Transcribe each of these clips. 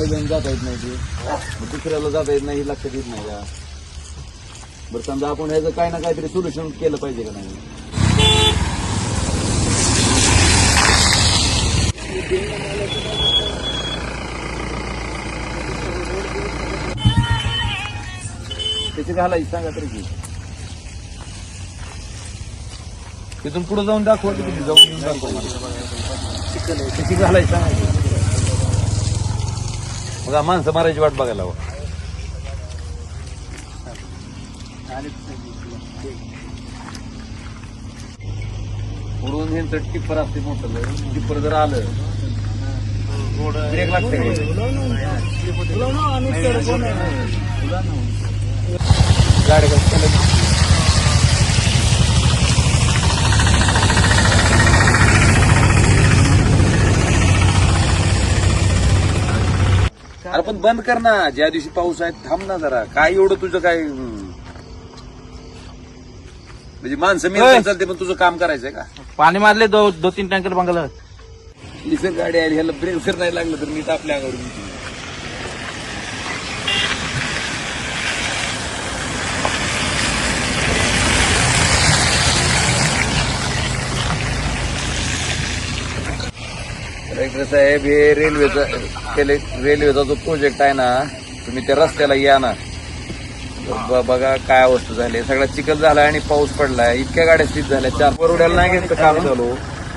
नाही जाता येत नाही दुसऱ्याला जाता येत नाही हे लक्षात येत नाही का? बरं समजा आपण ह्याचं काही ना काहीतरी सोल्युशन केलं पाहिजे का नाही? त्याची घालायची सांगा तरी की. तिथून पुढे जाऊन दाखवा तिथे जाऊन येऊन दाखवा मला. त्याची घालायची सांगा मग माणसं मारायची वाट बघायला हवं. पुढून हे टिप्पर असते मोठं टिप्पर जर आलं ब्रेक लागते. गाडी कसं पण बंद कर ना. ज्या दिवशी पाऊस आहे थांब ना जरा. काय एवढं तुझं काय हम्म. म्हणजे माणसं मी चालते पण तुझं काम करायचंय का? पाणी मारले दो दो तीन टँकर बंगाला. इथं गाडी आली ह्याला ब्रेक जर नाही लागलं तर मी तर आपल्या अंगावर येते. साहेब हे रेल्वेचा रेल्वेचा जो प्रोजेक्ट आहे ना तुम्ही त्या रस्त्याला या ना. बघा काय अवस्था झाली. सगळा चिखल झाला आणि पाऊस पडलाय. इतक्या गाड्या स्थित झाल्या. चार वरुड्याला नाही घेतलं काम चालू.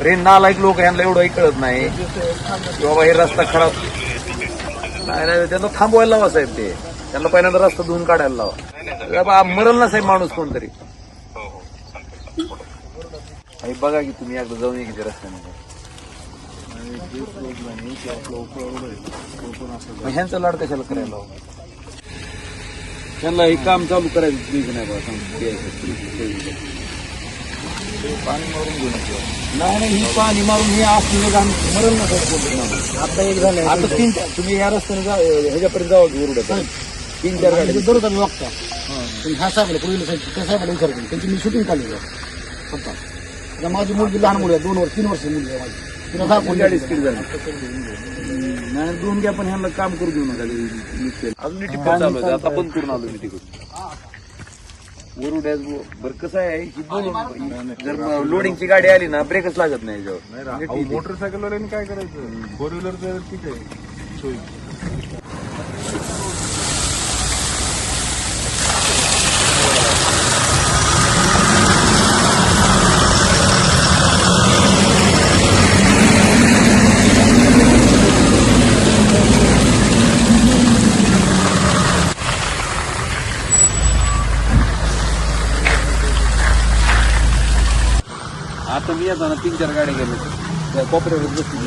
रे नालायक लोक ह्यांना एवढंही कळत नाही. की बाबा हे रस्ता खराब. नाही नाही त्यांना थांबवायला लावा साहेब ते. त्यांना पहिल्यांदा रस्ता धुवून काढायला लावा. बाबा मरल ना साहेब माणूस कोणतरी. हे बघा की तुम्ही एकदा जाऊन ये की त्या रस्त्याने मग ह्यांचा लाड कशाला करायला? त्यांना हे काम चालू करायचं प्लीज नाही पाणी मारून घेऊन नाही नाही ही पाणी मारून हे असलेलं काम मरल ना साहेब कोणतरी माणूस. आता एक झालं आता तीन तुम्ही या रस्त्याने जा ह्याच्यापर्यंत जावा की उरडत तीन चार गाडी दररोज आम्ही बघतो पण ह्या साहेबाला पुढील साहेब त्या साहेबाला विचारतो त्यांची मी शूटिंग काढली फक्त माझी मुलगी लहान मुली आहे दोन वर्ष तीन वर्ष मुलगी आहे माझी. तिला झाली. नाही दोन घ्या पण ह्यांना काम करू देऊ नका अजून चालू आहे. आता बंद करून आलो मी तिकडून वरुड्याच बरं कसं आहे? ही जर लोडिंगची गाडी आली ना ब्रेकच लागत नाही याच्यावर. मोटरसायकलवाल्यांनी काय करायचं? फोर व्हीलर ठीक आहे. आता मी येताना तीन चार गाड्या गेले. त्या कोपऱ्यावर बसली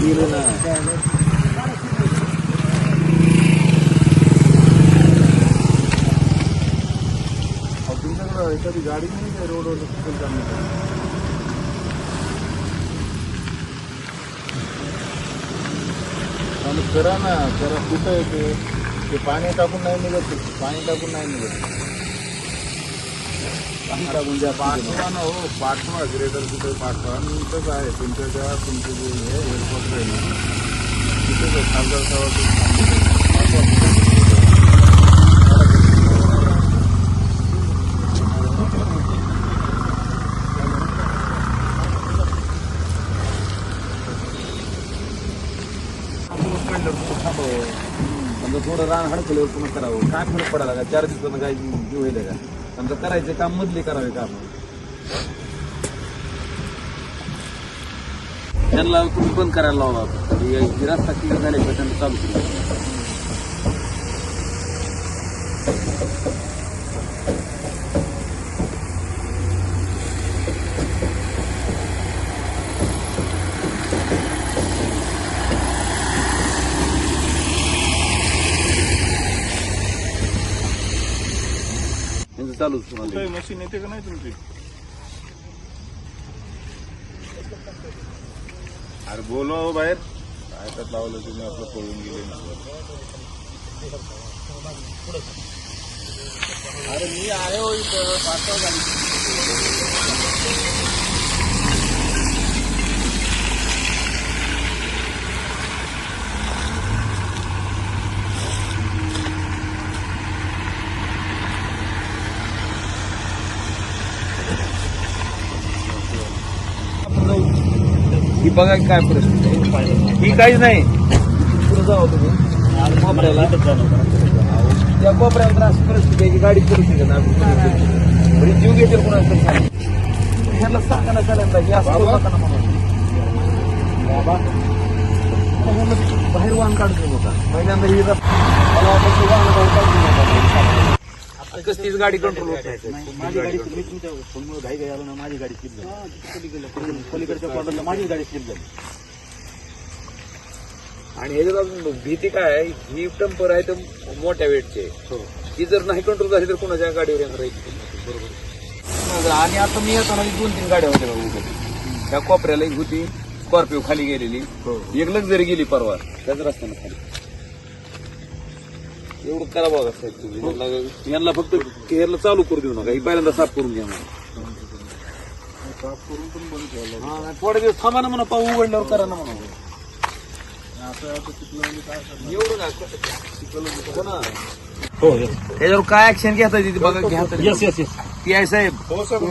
गेले ना. एखादी गाडी नाही काय रोडवर करा ना जरा कुठं येते ते? पाणी टाकून नाही निघत पाणी टाकून नाही निघत. पाठवा ना हो पाठवा. ग्रेटर कुठे पाठवा? मी इथंच आहे. तुमच्या त्या तुमचे जे हे हेडक्वार्टर आहे ना तिथेच खासदार समजा थोडं रान हडकल्यावर पुन्हा करावं. काय फरक पडायला का चार दिवसानं काय होईल का? समजा करायचे काम मधले करावे काम. त्यांना तुम्ही बंद करायला लावला होता रस्ता क्लिअर झाले त्यांना चालू केलं चालूच तुम्हाला मशीन येते का नाही तुमची? अरे बोलवा हो बाहेर. काय तर लावलं तुम्ही आपलं पळून गेले अरे मी आहे हो इथं पाठवा गाडी. ही बघा काय परिस्थिती आहे. ही काहीच नाही. पुढे जाऊ तुम्ही? आणि कोपऱ्याला त्या कोपऱ्याला तर परिस्थिती आहे की गाडी करू शकत नाही म्हणजे जीव घेतील कोणाचं ह्याला सांगा. ना सगळ्यांना हे असं करू नका ना म्हणून. बाहेर वाहन काढतो नका. पहिल्यांदा ही मला वाटतं वाहन आता कसलीच गाडी कंट्रोल होत नाही. माझी गाडी मी तुमच्या फोनमुळे घाई घाई आलो ना माझी गाडी स्लिप झाली. पलीकडच्या माझी गाडी स्लिप झाली. आणि ह्याच्यात अजून भीती काय आहे ही टंपर आहे तर मोठ्या वेटचे. ही. जर नाही कंट्रोल झाली तर कोणाच्या गाडीवर येणार आहे? बरोबर. आणि आता मी येताना दोन तीन गाड्या होत्या बघा उभ्या त्या कोपऱ्याला एक होती स्कॉर्पिओ खाली गेलेली. एक लक्झरी गेली परवा त्याच रस्त्यानं खाली. एवढं करा बघा साहेब तुम्ही यांना- फक्त केअरला चालू करू देऊ नका ही पहिल्यांदा साफ करून घ्या साफ करून पण बंद ठेवलं हा, थोडे दिवस थांबा ना म्हणा पाऊ उघडल्यावर करा ना म्हणा असं? एवढं ना हो ना त्याच्यावर काय ऍक्शन घेता येते बघा घ्या. येस येस येस साहेब हो. हो, सर.